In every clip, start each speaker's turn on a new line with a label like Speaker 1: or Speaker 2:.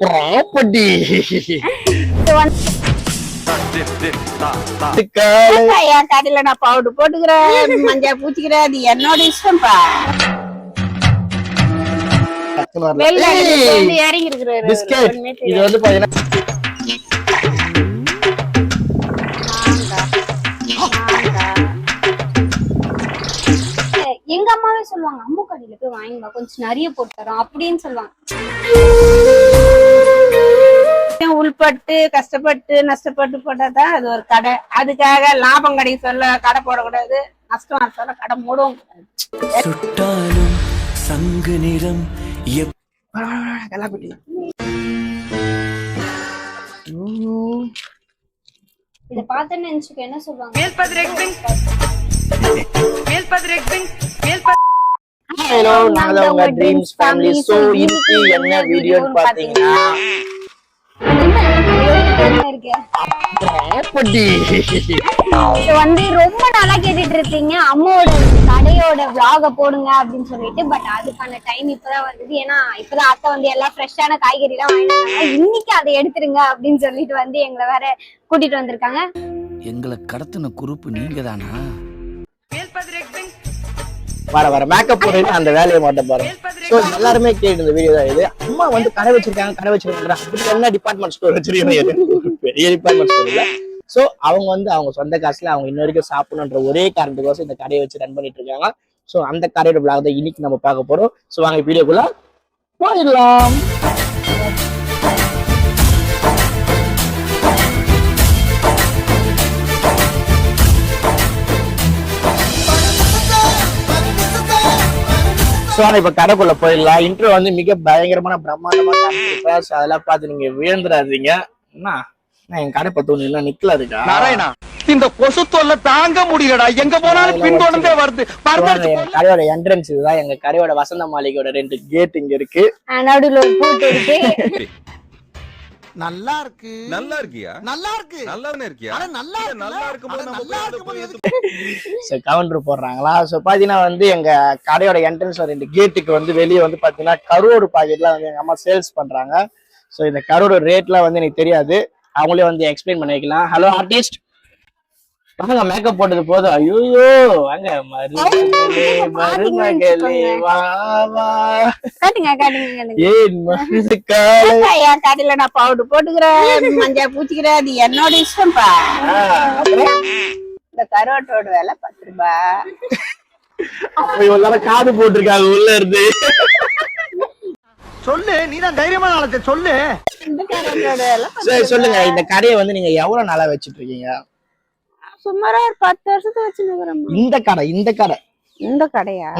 Speaker 1: Property
Speaker 2: என் கடையில நான் powder போட்டுக்கிறேன். மஞ்சள் பூச்சிக்கிறேன் அது என்னோட இஷ்டம்ப்பா இறங்கி இருக்கிறாரு
Speaker 3: எங்க அம்மாவே சொல்லுவாங்க அம்மு கடையில போய் வாங்கிப்பா கொஞ்சம் நிறைய போட்டு தரோம் அப்படின்னு சொல்லுவாங்க.
Speaker 2: உள்பட்டு கஷ்டப்பட்டு நஷ்டப்பட்டு போட்டாதான் அது ஒரு கடை. அதுக்காக லாபம் கிடைக்க சொல்ல கடை போடக்கூடாது. நஷ்டம் சொல்ல கடை மூடவும் கூடாது.
Speaker 4: சுட்டாலும் சங்கு நிறம்
Speaker 3: இத பார்த்தேன்னு நினைச்சுக்க என்ன சொல்லுவாங்க
Speaker 1: ஹலோ நாங்க தான் உங்க ட்ரீம்ஸ் ஃபேமிலி சோ இன்னைக்கு என்ன வீடியோன்னு பாத்தீங்கன்னா
Speaker 3: வந்து ரொம்ப நாளா கேட்டுட்டு இருக்கீங்க அம்மாவோட கடையோட vlog போடுங்க அப்படின்னு சொல்லிட்டு பட் அதுக்கான டைம் இப்பதான் வந்தது. ஏன்னா இப்பதான் அத்தை வந்து எல்லாம் ஃப்ரெஷ்ஷான காய்கறி எல்லாம். இன்னைக்கு அதை எடுத்துருங்க அப்படின்னு சொல்லிட்டு வந்து எங்களை வேற கூட்டிட்டு வந்திருக்காங்க.
Speaker 4: எங்களை கடத்தின குறுப்பு நீங்க தானா
Speaker 1: வர வர மேக்கப் அந்த வேலையை பாருங்க. சோ எல்லாருமே கேட்டு இந்த வீடியோ தான் இது. அம்மா வந்து கடை வச்சிருக்காங்க கடை வச்சிருக்காங்க. அப்படி என்ன டிபார்ட்மெண்ட் ஸ்டோர் வச்சிருக்கீங்க? பெரிய டிபார்ட்மெண்ட் ஸ்டோர் இல்ல. சோ அவங்க வந்து அவங்க சொந்த காசுல அவங்க இன்ன வரைக்கும் சாப்பிடணுன்ற ஒரே காரணத்துக்கோசம் இந்த கடையை வச்சு ரன் பண்ணிட்டு இருக்காங்க. சோ அந்த கடையோட vlog தான் இன்னைக்கு நம்ம பார்க்க போறோம். சோ வாங்க வீடியோக்குள்ள போயிடலாம். ஆனால் இப்போ கடைக்குள்ள போயிடலாம். இன்ட்ரோ வந்து மிக பயங்கரமான பிரம்மாண்டமா காமிச்சிருப்பேன் ஸோ அதெல்லாம் பார்த்து நீங்க விழுந்துடாதீங்க என்ன நான் என் கடை பத்து இல்லை நிக்கல இருக்கா
Speaker 5: நாராயணா இந்த கொசு தொல்லை தாங்க முடியலடா. எங்க போனாலும் பின்தொடர்ந்தே வருது.
Speaker 1: கடையோட என்ட்ரன்ஸ் இதுதான். எங்க கடையோட வசந்த மாளிகையோட ரெண்டு கேட் இங்க இருக்கு.
Speaker 3: நடுவுல ஒரு பூட்டு இருக்கு.
Speaker 5: நல்லா இருக்கு
Speaker 6: நல்லா இருக்கியா?
Speaker 5: நல்லா இருக்கு
Speaker 6: நல்லா இருக்கியா
Speaker 5: அட நல்லா
Speaker 6: நல்லா இருக்கும்போது நம்ம
Speaker 5: நல்லா இருக்கும்போது எதுக்கு?
Speaker 1: கவுண்டர் போடுறாங்களா? ஸோ பார்த்தீங்கன்னா வந்து எங்க கடையோட என்ட்ரன்ஸ்ல ரெண்டு கேட்டுக்கு வந்து வெளியே வந்து பார்த்தீங்கன்னா கருவோடு பாக்கெட்லாம் வந்து எங்க அம்மா சேல்ஸ் பண்றாங்க. ஸோ இந்த கருவோட ரேட்லாம் வந்து எனக்கு தெரியாது. அவங்களே வந்து எக்ஸ்பிளைன் பண்ணி வைக்கலாம். ஹலோ ஆர்டிஸ்ட் வாங்க மேக்கப் போட்டது போதும். ஐயோ வாங்க மருமகளே வா வா.
Speaker 2: காட்டுங்க காட்டுங்க
Speaker 1: ஏன் மருமகால
Speaker 2: என் கடையில நான் பவுடர் போட்டுக்கிறேன் மஞ்சள் பூச்சிக்கிறேன் அது என்னோட இஷ்டம்ப்பா. இந்த கரோட்டோட விலை பத்து ரூபாய்
Speaker 1: காது போட்டிருக்காங்க உள்ள இருந்து.
Speaker 5: சொல்லு நீ தான் தைரியமான ஆளத்தை சொல்லு.
Speaker 1: சரி. சொல்லுங்க இந்த கடையை வந்து நீங்க எவ்வளவு நாளா வச்சிட்டு இருக்கீங்க?
Speaker 2: சுமாரா ஒரு பத்து வருஷத்தை வச்சுருக்கிறேன்
Speaker 1: இந்த கடை இந்த கடை.
Speaker 2: இந்த கடையா.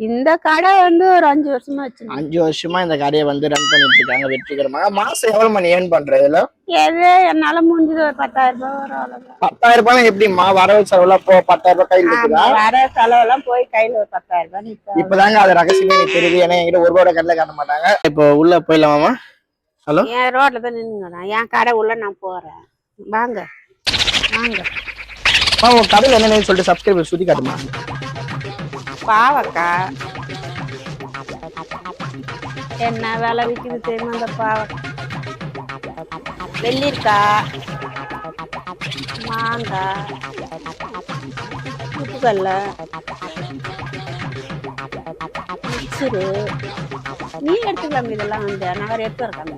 Speaker 2: இந்த கடை வந்து ஒரு அஞ்சு வருஷமா வச்சிருக்கேன்
Speaker 1: அஞ்சு வருஷமா இந்த கடையை வந்து ரன் பண்ணிட்டு இருக்காங்க வெற்றிகரமாக. மாசம் எவ்வளவு மணி ஏர்ன் பண்றதுல
Speaker 2: எது? என்னால முடிஞ்சது ஒரு பத்தாயிரம் ரூபாய் வரும் அவ்வளவுதான்.
Speaker 1: பத்தாயிரம் ரூபாய் எப்படிமா வரவு செலவுலாம் போ பத்தாயிரம் ரூபாய் கையில் இருக்குதா?
Speaker 2: ஆமா, வர செலவெல்லாம் போய் கையில ஒரு பத்தாயிரம் ரூபாய்.
Speaker 1: இப்பதாங்க அது ரகசியமே எனக்கு தெரியுது. ஏன்னா என்கிட்ட ஒரு ரூபாய் கண்ணில் காட்ட மாட்டாங்க. இப்போ உள்ள போயிடலாமா ஹலோ?
Speaker 2: என் ரோட்ல தான் நின்னுங்கண்ணா என் கடை உள்ள நான் போறேன். வாங்க. வாங்க.
Speaker 1: உன் கடையில் என்னன்னு சொல்லிட்டு சப்ஸ்கிரைபர் சுத்தி காட்டுமா?
Speaker 2: பாவக்கா. என்ன விலை விக்குது தெரியுமா அந்த பாவக்காய் வெள்ளரிக்காய் மாங்காய் உப்புக்கல்ல மிக்சரு நீ எடுத்துக்கலாம் இதெல்லாம் வந்து. நான் வேற எடுத்து இருக்காங்க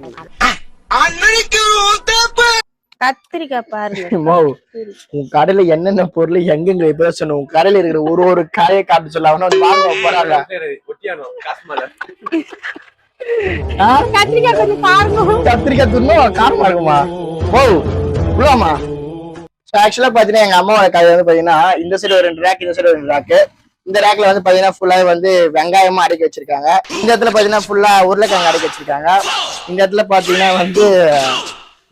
Speaker 2: கத்திரிக்காய் பாருங்க.
Speaker 1: உன் கடையில என்னென்ன பொருள் எங்கெங்க இப்ப சொன்ன உன் கடையில இருக்கிற ஒரு ஒரு காயை காட்டு சொல்ல அவன வாங்க போறாங்க?
Speaker 2: கத்திரிக்காய் கொஞ்சம் பாருங்க.
Speaker 1: கத்திரிக்காய் துண்ணும் காரமா இருக்குமா ஓ இவ்வளோமா ஆக்சுவலா பாத்தீங்கன்னா எங்க அம்மாவோட கடை வந்து பாத்தீங்கன்னா இந்த சைடு ஒரு ரெண்டு ரேக் இந்த சைடு ஒரு ரெண்டு ரேக்கு இந்த ரேக்ல வந்து பாத்தீங்கன்னா ஃபுல்லா வந்து வெங்காயமா அடுக்கி வச்சிருக்காங்க. இந்த இடத்துல பாத்தீங்கன்னா ஃபுல்லா உருளைக்கிழங்கு அடுக்கி வச்சிருக்காங்க. இந்த இடத்துல பாத்தீங்கன்னா வந்து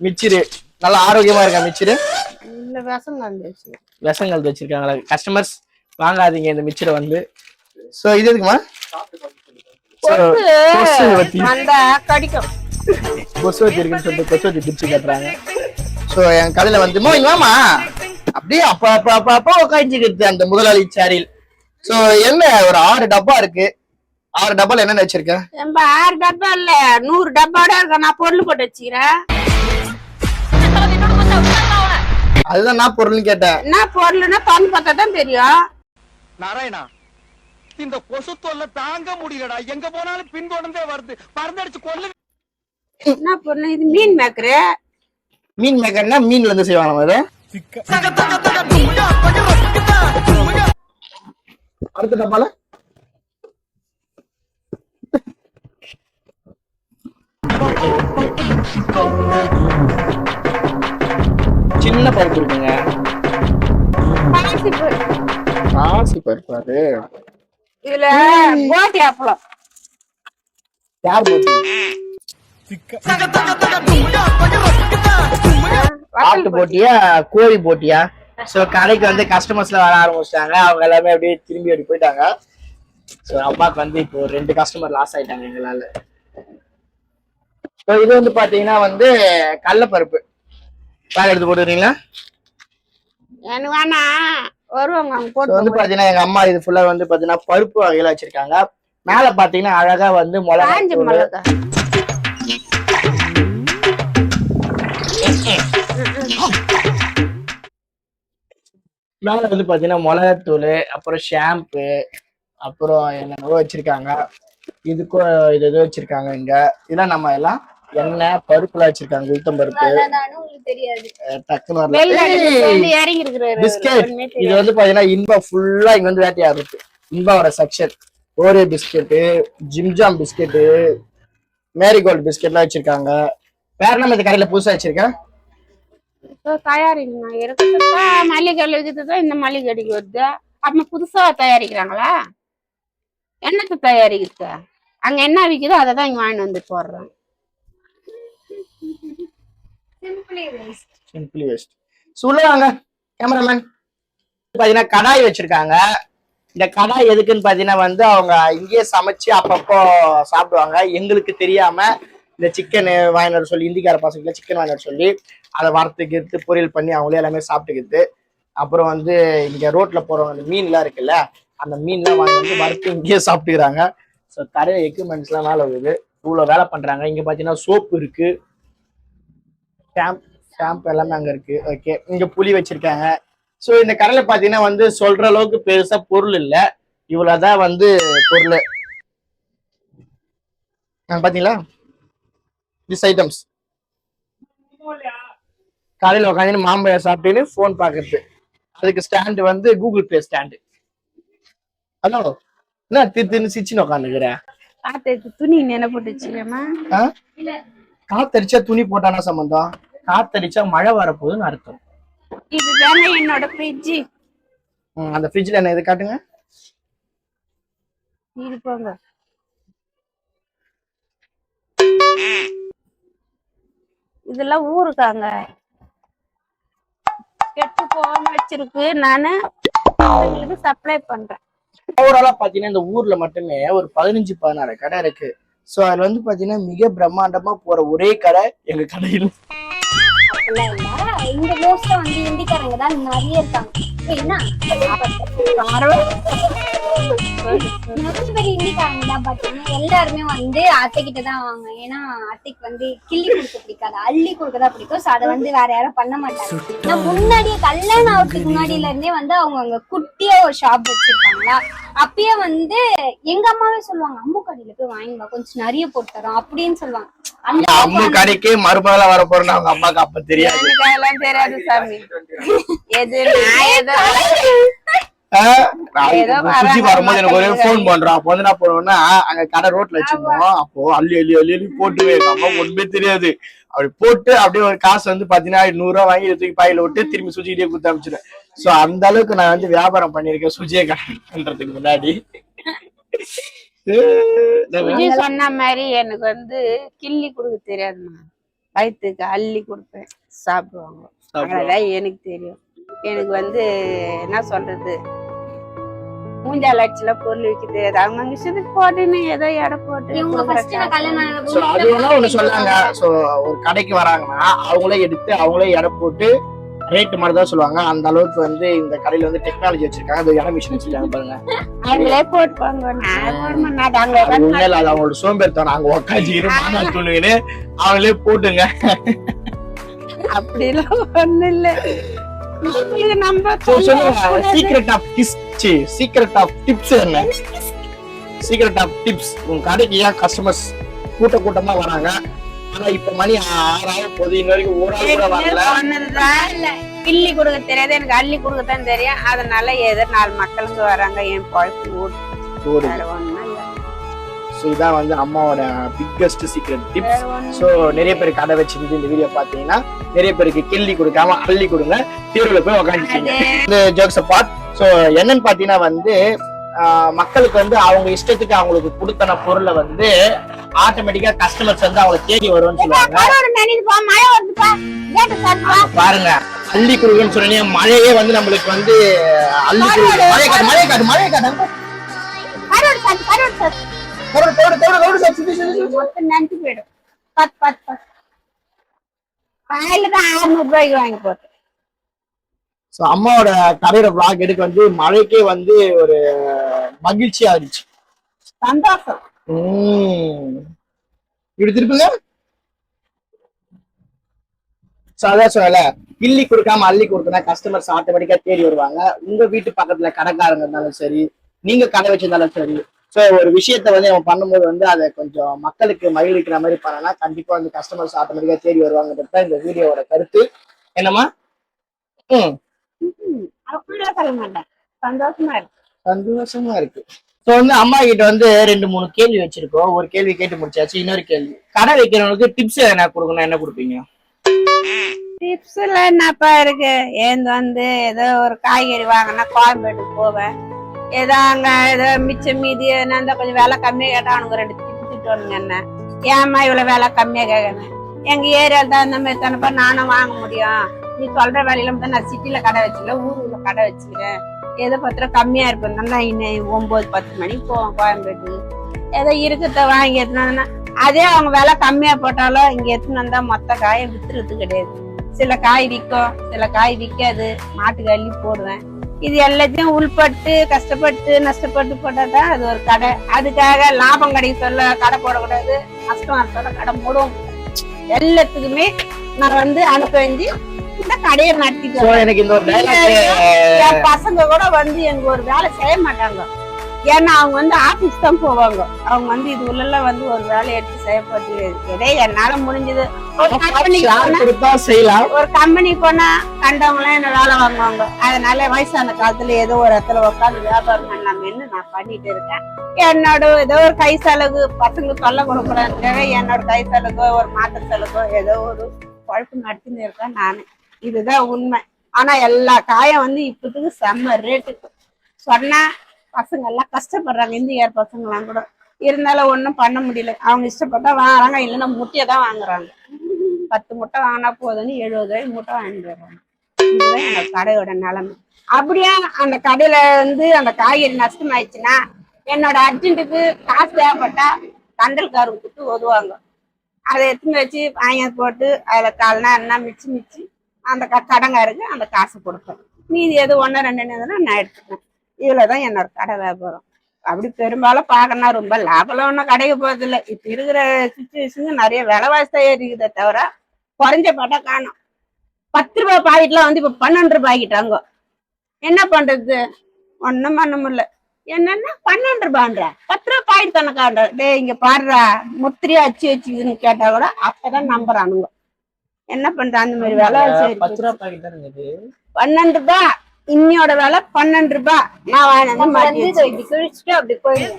Speaker 1: மிச்சிரு நல்லா ஆரோக்கியமா இருக்கா மிச்சிரு
Speaker 2: இந்த விஷம்
Speaker 1: விஷங்கள் வச்சிருக்காங்களா? கஸ்டமர்ஸ் வாங்காதீங்க இந்த மிச்சரை வந்து. சோ இது எதுக்குமா?
Speaker 2: கடிக்கும்.
Speaker 1: இருக்குன்னு சொல்லிட்டு கொசு வத்தி பிரிச்சு கட்டுறாங்க. சோ என் கடையில வந்து வாமா அப்படியே அப்ப அப்ப அப்ப அப்ப உட்காந்துக்கிட்டு அந்த முதலாளி சேரில் சோ என்ன ஒரு ஆறு டப்பா இருக்கு. ஆறு டப்பால என்னென்ன வச்சிருக்க?
Speaker 2: ஏம்பா ஆறு டப்பா இல்ல நூறு டப்பாவோட இருக்க நான் பொருள் போட்டு வச்சுக்கிறேன்.
Speaker 1: அதுதான் நான் பொருள்னு கேட்டேன்.
Speaker 2: என்ன பொருள்னா திறந்து பார்த்தா தான் தெரியும்.
Speaker 5: நாராயணா இந்த கொசு தொல்லை தாங்க முடியலடா. எங்க போனாலும் பின்தொடர்ந்தே வருது. பறந்தடிச்சு கொல்ல.
Speaker 2: என்ன பொருள்? இது மீன் மேக்கரு.
Speaker 1: மீன் மேக்கர்னா மீன்ல இருந்து செய்வாங்க அது அடுத்த டப்பால சின்ன பருப்பு இருக்குங்க. பாசி பருப்பு அது
Speaker 2: இதுல கோட்டி அப்பளம்?
Speaker 1: யார் போட்டு? ஆட்டு போட்டியா கோழி போட்டியா? சோ கடைக்கு வந்து கஸ்டமர்ஸ்ல வர ஆரம்பிச்சிட்டாங்க. அவங்க எல்லாமே அப்படியே திரும்பி அப்படி போயிட்டாங்க. சோ அப்பாக்கு வந்து இப்போ ரெண்டு கஸ்டமர் லாஸ் ஆயிட்டாங்க எங்களால. ஸோ இது வந்து பாத்தீங்கன்னா வந்து கடலப்பருப்பு. பேக் எடுத்து போட்டுறீங்களா
Speaker 2: எனக்கு வேணா. வருவாங்க அவங்க
Speaker 1: ஸோ
Speaker 2: போட்டு
Speaker 1: வந்து பாத்தீங்கன்னா எங்க அம்மா இது ஃபுல்லா வந்து பாத்தீங்கன்னா பருப்பு வகையில வச்சிருக்காங்க. மேல பாத்தீங்கன்னா அழகா வந்து
Speaker 2: காஞ்ச
Speaker 1: மிளகா
Speaker 2: மிளகா.
Speaker 1: மேல வந்து பாத்தீங்கன்னா மிளகாத்தூள் அப்புறம் ஷாம்பு அப்புறம் என்னென்னவோ வச்சிருக்காங்க. இதுக்கும் இது இது வச்சிருக்காங்க இங்க. இதெல்லாம் நம்ம எல்லாம் எண்ணெய் பருப்புலாம் வச்சிருக்காங்க? உளுத்தம் பருப்பு.
Speaker 3: உங்களுக்கு தெரியாது.
Speaker 1: அஹ் டக்குன்னு பிஸ்கெட்! இது வந்து பாத்தீங்கன்னா இன்பா ஃபுல்லா இங்க வந்து வேட்டையா இருக்கு. இன்பாவோட section Oreo biscuit Jim Jam biscuit Marigold பிஸ்கெட்லாம் வச்சிருக்காங்க. வேற நம்ம இந்த கடையில புதுசா வச்சிருக்கேன்
Speaker 2: இருக்கிறதா மல்லிகை இருக்குது தான் இந்த மல்லிகை கடைக்கு வருது. அப்ப புதுசா தயாரிக்கிறாங்களா? என்னத்தை தயாரிக்கிறது அங்க என்ன விக்குதோ அதை தான் இங்க வாங்கிட்டு வந்து போடுறேன்.
Speaker 3: சிம்பிளி வேஸ்ட்
Speaker 1: சிம்பிளி வேஸ்ட் சொல்லுவாங்க கேமராமேன் பாத்தீங்கன்னா கடாய் வச்சிருக்காங்க. இந்த கடாய் எதுக்குன்னு பாத்தீங்கன்னா வந்து அவங்க இங்கேயே சமைச்சு அப்பப்போ சாப்பிடுவாங்க. எங்களுக்கு தெரியாம இந்த சிக்கன் வாங்கிட்டு சொல்லி இந்திக்கார பசங்களை சிக்கன் வாங்கிட்டு சொல்லி அதை வறுத்து கிறுத்து பொரியல் பண்ணி அவங்களே எல்லாமே சாப்பிட்டுக்கிட்டு அப்புறம் வந்து இங்க ரோட்ல போறவங்க அந்த மீன்லாம் இருக்குல்ல அந்த மீன்லாம் வாங்கி வந்து வறுத்து இங்கேயே சாப்பிட்டுக்கிறாங்க. ஸோ நிறைய எக்யூப்மெண்ட்ஸ்லாம் மேலே வருது. இவ்வளோ வேலை பண்றாங்க. இங்க பாத்தீங்கன்னா சோப்பு இருக்கு. ஷாம்ப் ஷாம்பு எல்லாமே அங்க இருக்கு. ஓகே இங்க புளி வச்சிருக்காங்க. ஸோ இந்த கடையில பாத்தீங்கன்னா வந்து சொல்ற அளவுக்கு பெருசா பொருள் இல்ல. இவ்வளவுதான் வந்து பொருள். அங்க பாத்தீங்களா? திஸ் ஐட்டம்ஸ் காலையில உட்காந்து மாம்பழம் சாப்பிட்டுன்னு ஃபோன் பாக்குறது. அதுக்கு ஸ்டாண்டு வந்து கூகுள் பே ஸ்டாண்டு ஹலோ என்ன திரு திரு சிச்சின்னு உட்காந்துக்கிற
Speaker 2: காத்து துணி நினை போட்டு
Speaker 1: காத்தடிச்சா துணி போட்டானா சம்பந்தம் காத்தடிச்சா மழை வரப்போகுதுன்னு அர்த்தம்.
Speaker 2: இதுதானே என்னோட ஃப்ரிட்ஜ்
Speaker 1: அந்த ஃப்ரிட்ஜ்ல என்ன இது காட்டுங்க.
Speaker 2: இது போங்க. இதெல்லாம் ஊருக்காங்க கெட்டு போகாம வச்சிருக்கு. நானு அவங்களுக்கு சப்ளை பண்றேன்.
Speaker 1: ஓவராலா பாத்தீங்கன்னா இந்த ஊர்ல மட்டுமே ஒரு பதினஞ்சு பதினாறு கடை இருக்கு. ஸோ அதில் வந்து பார்த்தீங்கன்னா மிக பிரம்மாண்டமாக போகிற ஒரே கடை எங்கள் கடையில்.
Speaker 3: இந்த மோஸ்டா வந்து இந்திக்காரங்க தான் நிறைய இருக்காங்க. என்ன நிறைய பேர் இந்திக்காரங்க தான் பாத்தீங்கன்னா எல்லாருமே வந்து அத்தை கிட்ட தான் வாங்க. ஏன்னா அத்தைக்கு வந்து கிள்ளி கொடுக்க பிடிக்காது. அள்ளி கொடுக்க தான் பிடிக்கும். சோ அதை வந்து வேற யாரும் பண்ண மாட்டாங்க. நான் முன்னாடியே கல்யாணம் ஆகிறதுக்கு முன்னாடில இருந்தே வந்து அவங்க அங்க குட்டியா ஒரு ஷாப் வச்சிருப்பாங்களா? அப்பயே வந்து எங்க அம்மாவே சொல்லுவாங்க அம்மு கடையில போய் வாங்கிவா கொஞ்சம் நிறைய போட்டு தரோம். அப்படின்னு சொல்லுவாங்க. அந்த
Speaker 1: அம்மு கடைக்கு மறுபடியும் வர போறேன்னு அவங்க அம்மாக்கு அப்ப தெரியாது.
Speaker 2: அதெல்லாம் தெரியாது சாமி. எது நான்
Speaker 1: நான் வரும்போது எனக்கு ஒரே ஃபோன் பண்றோம் அப்போ வந்து என்ன பண்ணுவோம்னா அங்க கடை ரோட்ல வச்சிருந்தோம். அப்போ அள்ளி அள்ளி அள்ளி அள்ளி போட்டு ஒண்ணுமே தெரியாது. அப்படி போட்டு அப்படியே ஒரு காசு வந்து பாத்தீங்கன்னா நூறு ரூபாய் வாங்கி தூக்கி பாயில விட்டு திரும்பி சுஜிக்கிட்டே கொடுத்து அனுப்பிச்சிடுவேன். சோ அந்த அளவுக்கு நான் வந்து வியாபாரம் பண்ணிருக்கேன் சுஜியை பண்றதுக்கு முன்னாடி.
Speaker 2: சொன்ன மாதிரி எனக்கு வந்து கிள்ளி கொடுக்க தெரியாதுமா வயிற்றுக்கு அள்ளி கொடுப்பேன். சாப்பிடுவாங்க. அவ்வளவுதான் எனக்கு தெரியும். எனக்கு வந்து என்ன சொல்றது? மூஞ்சால் அடிச்சுல பொருள் விற்க தெரியாது அவங்க அங்க இஷ்டத்துக்கு போட்டுன்னு ஏதோ எடை போட்டு
Speaker 1: ஒண்ணு
Speaker 3: ஆனதுக்கு
Speaker 1: சொன்னாங்க? சோ ஒரு கடைக்கு வராங்கன்னா அவங்களே எடுத்து அவங்களே எடை போட்டு ரேட் மாதிரி தான் சொல்லுவாங்க. அந்த அளவுக்கு வந்து இந்த கடையில வந்து டெக்னாலஜி வச்சிருக்காங்க. அது இடம் மிஷின் வச்சிருக்காங்க பாருங்க. உண்மையில இல்ல, அது அவங்களோட சோம்பேறித்தனம் நாங்க உக்காந்து இரு மாநாள் துணுங்கன்னு அவங்களே போட்டுங்க.
Speaker 2: அப்படிலாம் ஒண்ணு இல்ல.
Speaker 1: Secret of secret of tips என்ன? சீக்ரெட் ஆஃப் டிப்ஸ் உங்க கடைக்கு ஏன் கஸ்டமர்ஸ் கூட்ட கூட்டமா வராங்க? ஆனா இப்ப மணி ஆறாக போகுது இன்ன வரைக்கும் ஒரு ஆள் கூட வரல.
Speaker 2: சொன்னதுதான் கிள்ளி கொடுக்க தெரியாது. எனக்கு அள்ளி கொடுக்க தான் தெரியும். அதனால ஏதோ நாலு மக்களுங்க வராங்க. என் ஒண்ணும் இல்ல.
Speaker 1: ஸோ இதான் வந்து அம்மாவோட பிக்கஸ்ட் சீக்ரெட் டிப்ஸ் ஸோ நிறைய பேர் கடை வச்சிருந்து இந்த வீடியோ பார்த்தீங்கன்னா நிறைய பேருக்கு கிள்ளி கொடுக்காம அள்ளி கொடுங்க. தீர்வுல போய் உக்காந்துச்சிங்க இந்த ஜோக்ஸ் பார்ட் ஸோ என்னன்னு பார்த்தீங்கன்னா வந்து மக்களுக்கு வந்து அவங்க இஷ்டத்துக்கு அவங்களுக்கு கொடுத்தன பொருளை வந்து ஆட்டோமேட்டிக்கா கஸ்டமர்ஸ் வந்து அவங்க தேடி வரும்னு சொல்லுவாங்க. பாருங்க அள்ளி கொடுக்குன்னு சொன்னீங்க மழையே வந்து நம்மளுக்கு வந்து அள்ளி கொடுக்கு மழை காட்டு மழை காட்டு மழை காட்டு
Speaker 3: வாங்கி போட்டேன்.
Speaker 1: ஸோ அம்மாவோட கடையோட vlog எடுக்க வந்து மழைக்கே வந்து ஒரு மகிழ்ச்சியா இருந்துச்சு
Speaker 3: சந்தோஷம்.
Speaker 1: இப்படி திருப்புங்க. ஸோ அதான் சொல்லல கிள்ளி கொடுக்காம அள்ளி கொடுத்தனா கஸ்டமர்ஸ் ஆட்டோமேட்டிக்கா தேடி வருவாங்க. உங்க வீட்டு பக்கத்துல கடைக்காரங்க இருந்தாலும் சரி நீங்க கடை வச்சிருந்தாலும் சரி. ஸோ ஒரு விஷயத்த வந்து நம்ம பண்ணும்போது வந்து அதை கொஞ்சம் மக்களுக்கு மகிழ்விக்கிற மாதிரி பண்ணனா கண்டிப்பா வந்து கஸ்டமர்ஸ் ஆட்டோமேட்டிக்கா தேடி வருவாங்கன்றது தான் இந்த வீடியோவோட கருத்து. என்னம்மா? ம்.
Speaker 3: அப்படிலாம் சொல்ல மாட்டேன். சந்தோஷமா இருக்கு.
Speaker 1: சந்தோஷமா இருக்கு. சோ வந்து அம்மா கிட்ட வந்து ரெண்டு மூணு கேள்வி வச்சிருக்கோம். ஒரு கேள்வி கேட்டு முடிச்சாச்சு இன்னொரு கேள்வி. கடை வைக்கிறவங்களுக்கு டிப்ஸ் என்ன கொடுக்கணும் என்ன கொடுப்பீங்க?
Speaker 2: டிப்ஸ்ல என்னப்பா இருக்கு? ஏந்து வந்து ஏதோ ஒரு காய்கறி வாங்கினா கோயம்பேட்டுக்கு போவேன். ஏதோ அங்க ஏதோ மிச்சம் மீதி என்ன கொஞ்சம் விலை கம்மியா கேட்டா அவனுக்கு ரெண்டு திட்டு திட்டுவானுங்க என்ன? ஏம்மா இவ்வளவு விலை கம்மியா கேட்கறேன் எங்க ஏரியால தான் இந்த மாதிரி தானப்பா நானும் வாங்க முடியும். நீ சொல்ற வேலையில தான் நான் சிட்டில கடை வச்சுக்கல ஊருக்குள்ள கடை வச்சுக்கிறேன். ஏதோ பத்திரம் கம்மியா இருப்பேன் நான் இன்னும் ஒன்பது பத்து மணிக்கு போவோம் கோயம்பேட்டுக்கு. ஏதோ இருக்கிறத வாங்கி எடுத்துனா அதே அவங்க விலை கம்மியா போட்டாலும் இங்க எடுத்துன்னு வந்தா மொத்த காயை வித்துறது கிடையாது. சில காய் விற்கும் சில காய் விற்காது. மாட்டுக்கு அள்ளி போடுவேன். இது எல்லாத்தையும் உள்பட்டு கஷ்டப்பட்டு நஷ்டப்பட்டு போட்டாதான் அது ஒரு கடை. அதுக்காக லாபம் கிடைக்க சொல்ல கடை போடக்கூடாது. நஷ்டம் சொல்ல கடை மூடும் எல்லாத்துக்குமே நான் வந்து அனுப்பி இந்த கடையை நடத்திட்டு.
Speaker 1: எனக்கு இந்த ஒரு
Speaker 2: என் பசங்க கூட வந்து எங்க ஒரு வேலை செய்ய மாட்டாங்க. ஏன்னா அவங்க வந்து ஆபீஸ் தான் போவாங்க. அவங்க வந்து இது உள்ள வந்து ஒரு வேலை எடுத்து செய்யப்பட்டு இதே என்னால முடிஞ்சது. ஒரு கம்பெனி போனா கண்டவங்களாம் என்ன வேலை வாங்குவாங்க. அதனால வயசான காலத்துல ஏதோ ஒரு இடத்துல உட்காந்து வியாபாரம் பண்ணலாமேன்னு நான் பண்ணிட்டு இருக்கேன். என்னோட ஏதோ ஒரு கை செலவு பசங்களுக்கு சொல்ல கொடுக்குறதுக்காக என்னோட கை செலவோ ஒரு மாத்த செலவோ ஏதோ ஒரு குழப்பு நடத்தின்னு இருக்கேன் நானு. இதுதான் உண்மை. ஆனா எல்லா காயும் வந்து இப்போதுக்கு செம்ம ரேட்டு சொன்னா பசங்க எல்லாம் கஷ்டப்படுறாங்க இந்தியார் பசங்களாம் கூட. இருந்தாலும் ஒன்றும் பண்ண முடியல. அவங்க இஷ்டப்பட்டா வாங்குறாங்க இல்லைன்னா முட்டையை தான் வாங்குறாங்க. பத்து முட்டை வாங்கினா போதும்னு எழுபது ரூபாய்க்கு முட்டை வாங்கிட்டு வர்றாங்க இதுதான் கடையோட நிலைமை. அப்படியே அந்த கடையில வந்து அந்த காய்கறி நஷ்டம் ஆயிடுச்சுன்னா என்னோட அர்ஜென்ட்டுக்கு காசு தேவைப்பட்டா கண்டல்காரங்க கொடுத்து உதவுவாங்க அதை எடுத்துன்னு வச்சு வாங்கி போட்டு அதில் கால்னா என்ன மிச்சு மிச்சு. அந்த க கடங்காருக்கு அந்த காசு கொடுப்பேன். மீதி எது ஒன்று ரெண்டு இருந்ததுன்னா நான் எடுத்துப்பேன். இவ்வளோ தான் என்னோட கடை வியாபாரம். அப்படி பெரும்பாலும் பார்க்கணும் ரொம்ப லாபம் ஒன்றும் கிடைக்க போகிறதில்ல இப்போ இருக்கிற சுச்சுவேஷனுக்கு நிறைய விலைவாசி தான் ஏறிக்குதே தவிர குறைஞ்ச பாட்டா காணும். பத்து ரூபாய் பாக்கெட்லாம் வந்து இப்போ பன்னெண்டு ரூபாய்க்கிட்டாங்க என்ன பண்ணுறது ஒன்றும் பண்ண முடியல. என்னன்னா பன்னெண்டு ரூபான்ற. பத்து ரூபாய் தானே கணக்கான்ற டே இங்க பாடுறா முத்திரியா அச்சு வச்சுக்குதுன்னு கேட்டா கூட அப்பதான் நம்புறானுங்க. என்ன பண்ற? அந்த மாதிரி ஏறி
Speaker 1: பத்து. ரூபா
Speaker 2: பன்னெண்டு ரூபாய் இன்னியோட விலை பன்னெண்டு ரூபாய் நான் வாங்கினது மாட்டி
Speaker 3: அப்படி போயிடும்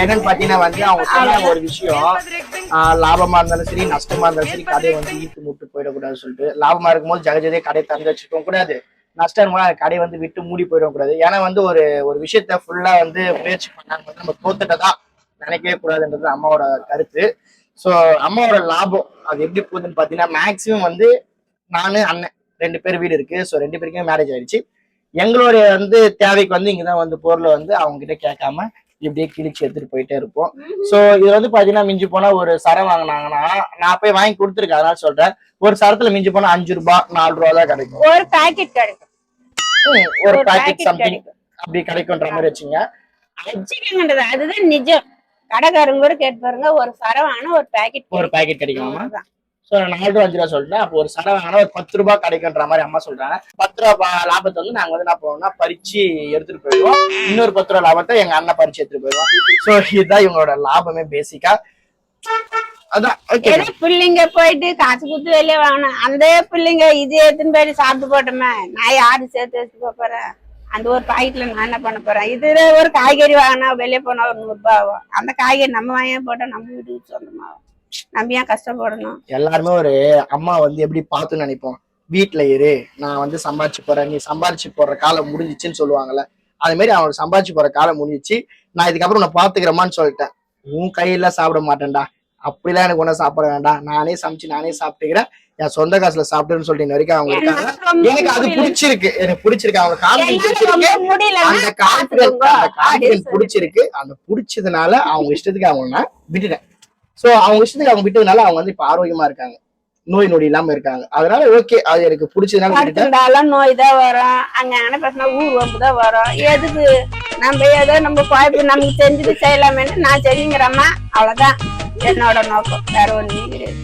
Speaker 1: என்னன்னு பாத்தீங்கன்னா வந்து அவங்க சொன்ன ஒரு விஷயம் லாபமா இருந்தாலும் சரி நஷ்டமா இருந்தாலும் சரி கடையை வந்து ஈர்த்து முட்டு போயிடக்கூடாதுன்னு சொல்லிட்டு லாபமா இருக்கும்போது ஜெகஜதே கடை திறந்து வச்சுக்க கூடாது. நஷ்டம் அந்த கடையை வந்து விட்டு மூடி போயிடக்கூடாது ஏன்னா வந்து ஒரு ஒரு விஷயத்த ஃபுல்லா வந்து முயற்சி பண்ணாங்க வந்து நம்ம தோத்துட்டதா நினைக்கவே கூடாதுன்றது அம்மாவோட கருத்து. ஸோ அம்மாவோட லாபம் அது எப்படி போகுதுன்னு பாத்தீங்கன்னா மேக்சிமம் வந்து நானு அண்ணன் ரெண்டு பேர் வீடு இருக்கு. ஸோ ரெண்டு பேருக்குமே மேரேஜ் ஆயிடுச்சு. எங்களுடைய வந்து தேவைக்கு வந்து இங்கதான் வந்து பொருளை வந்து அவங்க கிட்ட கேட்காம இப்படியே கிழிச்சு எடுத்துட்டு போயிட்டே இருப்போம். சோ இது வந்து பாத்தீங்கன்னா மிஞ்சி போனா ஒரு சரம் வாங்கினாங்கன்னா நான் போய் வாங்கி கொடுத்துருக்கேன் அதனால சொல்றேன். ஒரு சரத்துல மிஞ்சி போனா அஞ்சு ரூபாய் நாலு ரூபா தான் கிடைக்கும்.
Speaker 2: ஒரு பாக்கெட் கிடைக்கும்.
Speaker 1: ஒரு பாக்கெட் சம்திங். அப்படி கிடைக்கும்ன்ற மாதிரி வச்சுங்க.
Speaker 2: அதுதான் நிஜம். கடைக்காரங்க கூட கேட்டு பாருங்க ஒரு சரம் வாங்கினா ஒரு பாக்கெட்
Speaker 1: ஒரு பாக்கெட் கிடைக்குமா சோ நாலு ரூபா அஞ்சு ரூபா சொல்றேன் அப்போ ஒரு சரம் வாங்கினா ஒரு பத்து ரூபாய் கிடைக்குன்ற மாதிரி அம்மா சொல்றாங்க. பத்து ரூபா லாபத்தை வந்து நாங்க வந்து என்ன பண்ணுவோம்னா பறிச்சு எடுத்துட்டு போயிடுவோம். இன்னொரு பத்து ரூபா லாபத்தை எங்க அண்ணன் பறிச்சு எடுத்துட்டு போயிடுவோம் சோ இதுதான் இவங்களோட லாபமே பேசிக்கா அதான்
Speaker 2: பிள்ளைங்க போயிட்டு காசு கொடுத்து வெளியே வாங்கணும். அந்த பிள்ளைங்க இது எடுத்துன்னு போயிட்டு சாப்பிட்டு போட்டோமே. நான் யாரு சேர்த்து வச்சுக்க போறேன்? அந்த ஒரு பாக்கெட்ல நான் என்ன பண்ண போறேன்? இதுல ஒரு காய்கறி வாங்கினா வெளியே போனா ஒரு நூறு ரூபாய் ஆகும். அந்த காய்கறி நம்ம வாங்கி போட்டா நம்ம வீட்டுக்கு சொந்தமாகும் நம்ம ஏன் கஷ்டப்படணும்?
Speaker 1: எல்லாருமே ஒரு அம்மா வந்து எப்படி பார்த்து நினைப்போம். வீட்ல இரு நான் வந்து சம்பாரிச்சு போறேன். நீ சம்பாரிச்சு போற காலம் முடிஞ்சிச்சுன்னு சொல்லுவாங்கல்ல. அது மாதிரி அவன் சம்பாரிச்சு போற காலம் முடிஞ்சிச்சு. நான் இதுக்கப்புறம் உன்னை பாத்துக்கிறேமான்னு சொல்லிட்டேன். உன் கையில சாப்பிட மாட்டேன்டா. அப்படிலாம் எனக்கு ஒன்றும் சாப்பிட வேண்டாம். நானே சமைச்சு நானே சாப்பிட்டுக்கிறேன். என் சொந்த காசுல சாப்பிட்டுன்னு சொல்லிட்டு இன்ன வரைக்கும் அவங்க இருக்காங்க. எனக்கு அது பிடிச்சிருக்கு. எனக்கு பிடிச்சிருக்கு. அவங்க
Speaker 2: முடியலன்னா
Speaker 1: அந்த
Speaker 2: பாத்துக்கோங்க.
Speaker 1: அந்த
Speaker 2: அப்படின்னு
Speaker 1: பிடிச்சிருக்கு. அந்த பிடிச்சதுனால அவங்க இஷ்டத்துக்கு அவங்க நான் விட்டுட்டேன். சோ அவங்க இஷ்டத்துக்கு அவங்க விட்டதுனால அவங்க வந்து இப்ப ஆரோக்கியமா இருக்காங்க. நோய் நொடி இல்லாம இருக்காங்க. அதனால ஓகே அது எனக்கு பிடிச்சதுனால
Speaker 2: நோய் தான் வரும். அங்க அங்கே பேசினா ஊர் வம்பு தான் வரும். எதுக்கு? நம்ம ஏதோ நம்ம குழப்பம் நமக்கு செஞ்சுட்டு செய்யலாமேன்னு நான் செஞ்சுங்கிறேம்மா அவ்வளவுதான். என்னோட நோக்கம். வேற ஒண்ணுமே கிடையாது.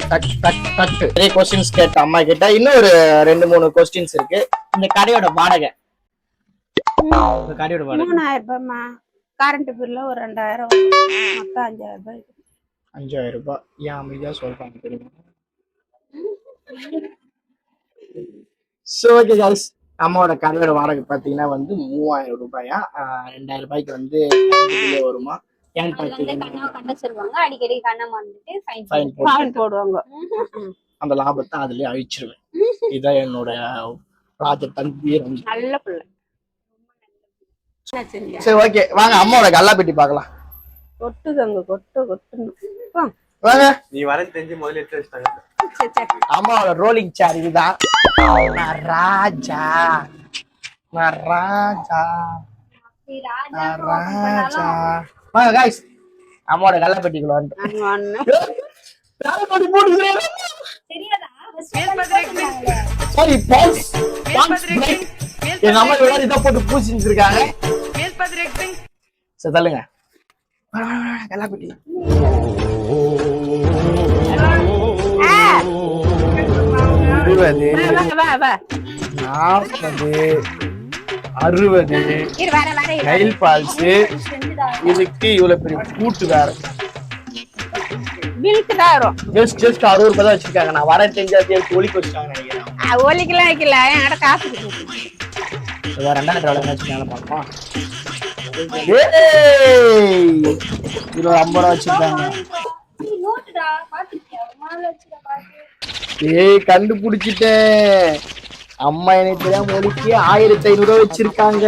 Speaker 1: கொஸ்டின்ஸ் கேட்ட அம்மா கிட்ட. இன்னும் ஒரு ரெண்டு மூணு கொஸ்டின்ஸ் இருக்கு. இந்த கடையோட வாடகை. இந்த கடையோட வாடகை.
Speaker 2: மூணாயிரம் ரூபாய்மா கரண்ட் பில்ல ஒரு ரெண்டாயிரம். மொத்தம் அஞ்சாயிரம் ரூபாய்.
Speaker 1: அஞ்சாயிரம் ரூபாய். ஏன் அமைதியா சொல்றாங்க தெரியுமா? So okay guys. அம்மாவோட கடையோட வாடகை பாத்தீங்கன்னா வந்து மூவாயிரம் ரூபாயா? ரெண்டாயிரம் ரூபாய்க்கு வந்து வருமா?
Speaker 3: கண்ண சொல்லுவாங்க. அடிக்கடி கண்ணை மறந்துட்டு
Speaker 2: போடுவாங்க.
Speaker 1: அந்த லாபத்தை அதுலயே அழிச்சிருவேன். இதான் என்னோட ப்ராஜெக்ட் தம்பி ரஞ்சி
Speaker 2: நல்ல பிள்ளை.
Speaker 1: சரி ஓகே வாங்க அம்மாவோட கல்லா பெட்டி பார்க்கலாம்
Speaker 2: கொட்டுதங்க கொட்டு கொட்டணும் போ.
Speaker 1: வாங்க.
Speaker 6: நீ வரேன்னு தெரிஞ்சு முதல்ல எடுத்து வச்சிட்டாங்க.
Speaker 1: அம்மாவோட ரோலிங் சேர் இதுதான். நான் ராஜா நான் ராஜா நான் ராஜா வாங்க guys. அம்மாவோட கல்லா பெட்டிக்குள்ள வந்துட்டோம்.
Speaker 2: அங்க ஒண்ணு.
Speaker 1: வேலைப்படி போட்டுக்கிறேன்.
Speaker 3: தெரியாதா?
Speaker 1: Sorry, pause. Pause break. எங்க அம்மா இதை போட்டு பூசிட்டு இருக்காங்க. சரி தள்ளுங்க. வா. நாற்பது. அறுபது. நைல் பால்ஸ். இதுக்கு இவ்வளவு பெரிய கூட்டு வேற.
Speaker 2: பில்க்கு தான் வரும்.
Speaker 1: ஜஸ்ட் ஜஸ்ட் அறுபது ரூபாய் தான் வச்சிருக்காங்க. நான் வர தெரிஞ்சா சேர்த்து ஒலிக்க வச்சிருக்காங்க நினைக்கிறேன்
Speaker 2: ஆ, ஒலிக்கலாம் வைக்கல. என்கிட்ட காசு இருக்கு.
Speaker 1: இதை ரெண்டாயிரம் ரூபாய் என்ன வச்சிருக்காங்க பார்ப்போம். ஏய்! இதுல ஒரு ஐம்பது ரூபா வச்சிருக்காங்க. ஏய் கண்டுபிடிச்சிட்டேன். அம்மா எனக்கு தெரியாம ஒலிக்கு ஆயிரத்தி ஐநூறு ரூபாய் வச்சிருக்காங்க.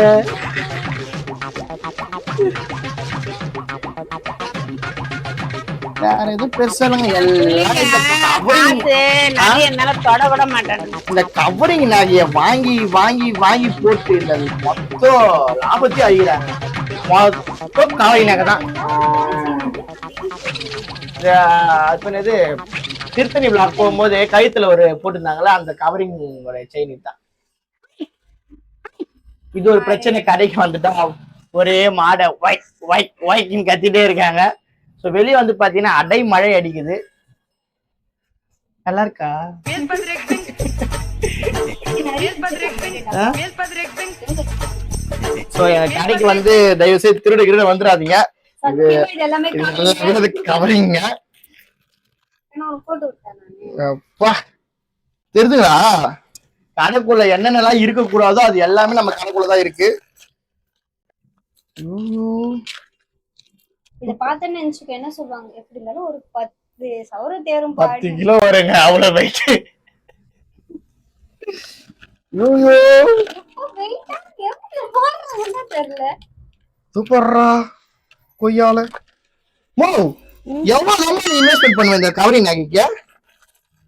Speaker 1: வேற எதுவும் பெருசா இல்லைங்க எல்லாம் இந்த கவரிங் நகைய வாங்கி வாங்கி வாங்கி போட்டு இந்த மொத்தம் லாபத்தையும் அழிகிறாங்க மொத்தம் கவரிங் நகை தான் அது என்னது திருத்தணி பிளாக் போகும்போது கழுத்துல ஒரு போட்டிருந்தாங்களா அந்த கவரிங் செயின் தான். இது ஒரு பிரச்சனை கடைக்கு வந்துட்டா ஒரே மாடை ஒயிட் ஒயிட் ஒயிட்னு கத்திட்டே இருக்காங்க. ஸோ வெளியே வந்து பாத்தீங்கன்னா அடை மழை அடிக்குது. நல்லா இருக்கா ஸோ என் கடைக்கு வந்து தயவு செய்து திருடு கிருடு வந்துடாதீங்க
Speaker 3: இது
Speaker 1: கவரிங்க
Speaker 3: நான் போட்டு விட்டேன் நானு
Speaker 1: அப்பா தெரியுதுங்களா கடைக்குள்ள என்னென்னலாம் இருக்கக்கூடாதோ அது எல்லாமே நம்ம கடைக்குள்ள தான் இருக்கு.
Speaker 3: இத பார்த்தேன்னு நினைச்சுக்க என்ன சொல்லுவாங்க? எப்படி இருந்தாலும் ஒரு பத்து சவர தேரும்
Speaker 1: பத்து கிலோ வருங்க அவ்வளவு வெயிட் ஐயோ.
Speaker 3: தெரியல.
Speaker 1: சூப்பர்ரா கொய்யால. மோ. எவ்வளவு நம்ம இன்வெஸ்ட்மெண்ட் பண்ணுவேன் இந்த கவரிங் நகைக்கு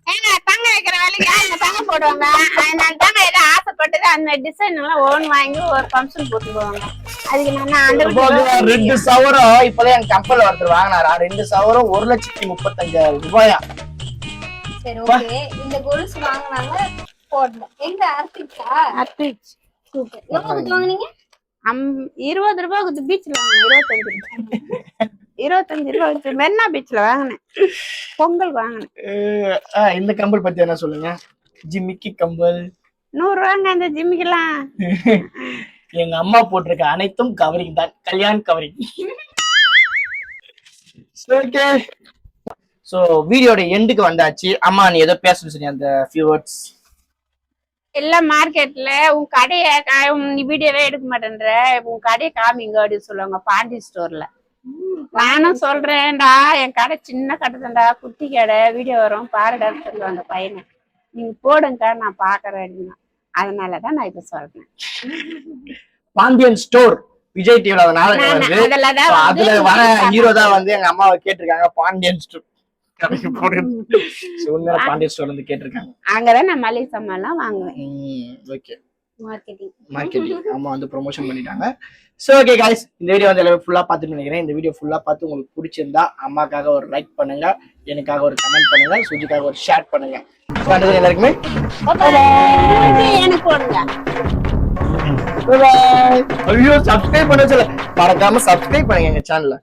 Speaker 2: ஏங்க தங்க வைக்கிற வேலைக்கு யாருங்க தங்க போடுவாங்க. அதனால தாங்க ஏதோ ஆசைப்பட்டது அந்த டிசைன் எல்லாம் ஓன் வாங்கி ஒரு ஃபங்க்ஷன் போட்டு போவாங்க அதுக்கு நான் அந்த
Speaker 1: ரெண்டு சவரம் இப்பதான் என் கம்பெனில ஒருத்தர் வாங்கினாரா. ரெண்டு சவரம் ஒரு லட்சத்தி முப்பத்தஞ்சாயிரம் ரூபாயா?
Speaker 3: சரி ஓகே இந்த கொலுசு வாங்குனாங்க போடல எங்க? அர்த்திக்கா?
Speaker 2: At least
Speaker 3: super. எவ்வளவு வாங்குனீங்க?
Speaker 2: அம் இருபது ரூபாய் கொடுத்து பீச்ல வாங்கினேன். இருபத்தஞ்சு ரூபாய் இருபத்தஞ்சு ரூபாய் கொடுத்து மெரினா பீச்ல வாங்கினேன். பொங்கல் வாங்கினேன்.
Speaker 1: இந்த கம்பல் பத்தி என்ன சொல்லுங்க? ஜிமிக்கி கம்பல்.
Speaker 2: நூறு ரூபாங்க இந்த ஜிம்மிக்கெல்லாம்.
Speaker 1: எங்க அம்மா போட்டிருக்க அனைத்தும் கவரிங் தான். கல்யாண் கவரிங் ஓகே சோ வீடியோட எண்டுக்கு வந்தாச்சு. அம்மா நீ ஏதோ பேசணும் சரி அந்த ஃபியூ வேர்ட்ஸ்
Speaker 2: எல்லாம் மார்க்கெட்ல உன் கடையை நீ வீடியோவே எடுக்க மாட்டேன்ற. உன் கடையை காமிங்க அப்படின்னு சொல்லுவாங்க பாண்டி ஸ்டோர்ல நானும் சொல்றேன்டா என் கடை சின்ன கடை தான்டா குட்டி கடை. வீடியோ வரும் பாருடான்னு சொல்லுவாங்க அந்த பையனை. நீங்க போடுங்கக்கா நான் பாக்குறேன் அப்படின்னா. அதனாலதான் நான் இப்ப சொல்றேன்.
Speaker 1: பாண்டியன் ஸ்டோர் விஜய் டிவில வருது. அதுல வர ஹீரோ தான் வந்து எங்க அம்மாவை கேட்டிருக்காங்க பாண்டியன் ஸ்டோர். பாண்டியன் கேட்டிருக்காங்க.
Speaker 2: அங்கதான் நான் மளிகை சாமான் எல்லாம் வாங்குவேன்
Speaker 1: ஓகே
Speaker 3: மார்க்கெட்டிங்
Speaker 1: மார்க்கெட்டிங் அம்மா வந்து ப்ரொமோஷன் பண்ணிட்டாங்க. ஸோ ஓகே guys இந்த வீடியோ வந்து எல்லாமே ஃபுல்லா பார்த்துட்டு நினைக்கிறேன். இந்த வீடியோ ஃபுல்லா பார்த்து உங்களுக்கு பிடிச்சிருந்தா அம்மாக்காக ஒரு லைக் பண்ணுங்க எனக்காக ஒரு கமெண்ட் பண்ணுங்க சுஜிக்காக ஒரு ஷேர் பண்ணுங்க. எல்லாருக்குமே. ஐயோ சப்ஸ்கிரைப் பண்ண சொல்ல மறக்காம சப்ஸ்கிரைப் பண்ணுங்க எங்க சேனல்ல